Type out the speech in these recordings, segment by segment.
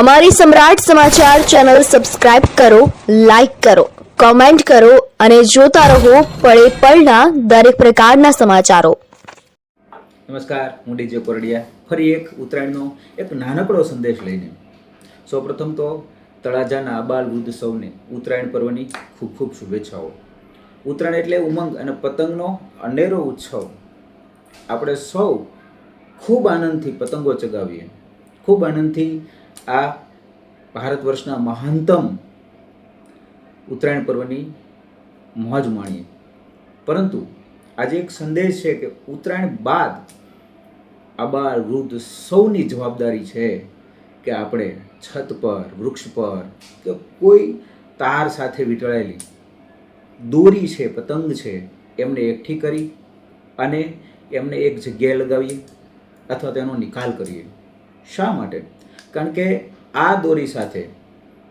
અમારી સમ્રાટ સમાચાર ચેનલ સબસ્ક્રાઇબ કરો, લાઇક કરો, કોમેન્ટ કરો અને જોતા રહો પળે પળના દરેક પ્રકારના સમાચારો. નમસ્કાર, હું ડીજે કોરડિયા. ફરી એક ઉત્તરાયણનો એક નાનકડો સંદેશ લઈને. સૌપ્રથમ તો તળાજાના આબાલ વૃદ્ધ સૌને ઉત્તરાયણ પર્વની ખૂબ ખૂબ શુભેચ્છાઓ. ઉત્તરાયણ એટલે ઉમંગ અને પતંગનો અનેરો ઉત્સવ. આપણે સૌ ખૂબ આનંદથી પતંગો ચગાવીએ. ખૂબ આનંદથી આ ભારત વર્ષના મહાનતમ ઉત્તરાયણ પર્વની મોજ માણીએ. પરંતુ આજે એક સંદેશ છે કે ઉત્તરાયણ બાદ આબાળ વૃદ્ધ સૌની જવાબદારી છે કે આપણે છત પર, વૃક્ષ પર કે કોઈ તાર સાથે વીંટળાયેલી દોરી છે, પતંગ છે, એમને એકઠી કરી અને એમને એક જગ્યાએ લગાવીએ અથવા તેનો નિકાલ કરીએ. શા માટે? કારણ કે આ દોરી સાથે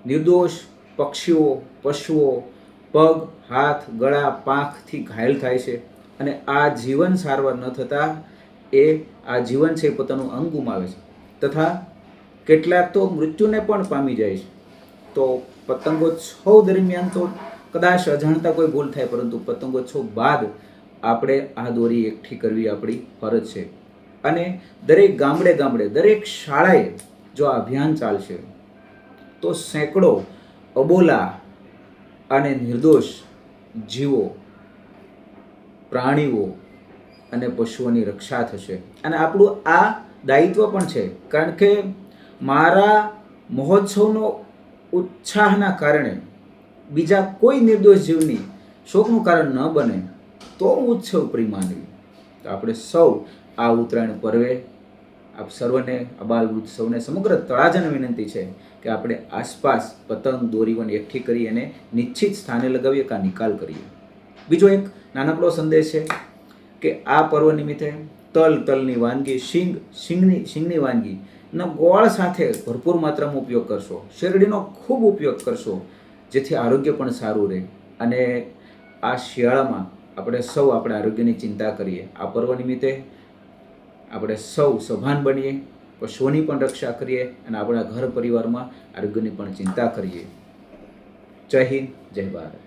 નિર્દોષ પક્ષીઓ, પશુઓ, પગ, હાથ, ગળા, પાંખથી ઘાયલ થાય છે અને આ જીવન સારવાર ન થતાં એ આ જીવન છે પોતાનું અંગ ગુમાવે છે. તથા કેટલાક તો મૃત્યુને પણ પામી જાય છે. તો પતંગોત્સવ દરમિયાન તો કદાચ અજાણતા કોઈ ભૂલ થાય, પરંતુ પતંગોત્સવ બાદ આપણે આ દોરી એકઠી કરવી આપણી ફરજ છે. અને દરેક ગામડે ગામડે, દરેક શાળાએ જો આ અભિયાન ચાલશે, તો સેંકડો અબોલા અને નિર્દોષ જીવો, પ્રાણીઓ અને પશુઓની રક્ષા થશે. અને આપણું આ દાયિત્વ પણ છે, કારણ કે મારા મહોત્સવનો ઉત્સાહના કારણે બીજા કોઈ નિર્દોષ જીવની શોકનું કારણ ન બને, તો ઉત્સવ પ્રિય માનવી. તો આપણે સૌ આ ઉત્તરાયણ પર્વે આપ સર્વને અબાલ વૃદ્ધ સૌને સમગ્ર તળાજાને વિનંતી છે કે આપણે આસપાસ પતંગ, દોરીવન એકઠી કરી અને નિશ્ચિત સ્થાને લગાવીએ કાં નિકાલ કરીએ. બીજો એક નાનકડો સંદેશ છે કે આ પર્વ નિમિત્તે તલ તલની વાનગી, શીંગ, શીંગની શીંગની વાનગી ના ગોળ સાથે ભરપૂર માત્રામાં ઉપયોગ કરશો. શેરડીનો ખૂબ ઉપયોગ કરશો, જેથી આરોગ્ય પણ સારું રહે. અને આ શિયાળામાં આપણે સૌ આપણે આરોગ્યની ચિંતા કરીએ. આ પર્વ નિમિત્તે આપણે સૌ સભાન બનીએ, પશુઓની પણ રક્ષા કરીએ અને આપણા ઘર પરિવારમાં આરોગ્યની પણ ચિંતા કરીએ. જય હિન્દ, જય ભારત.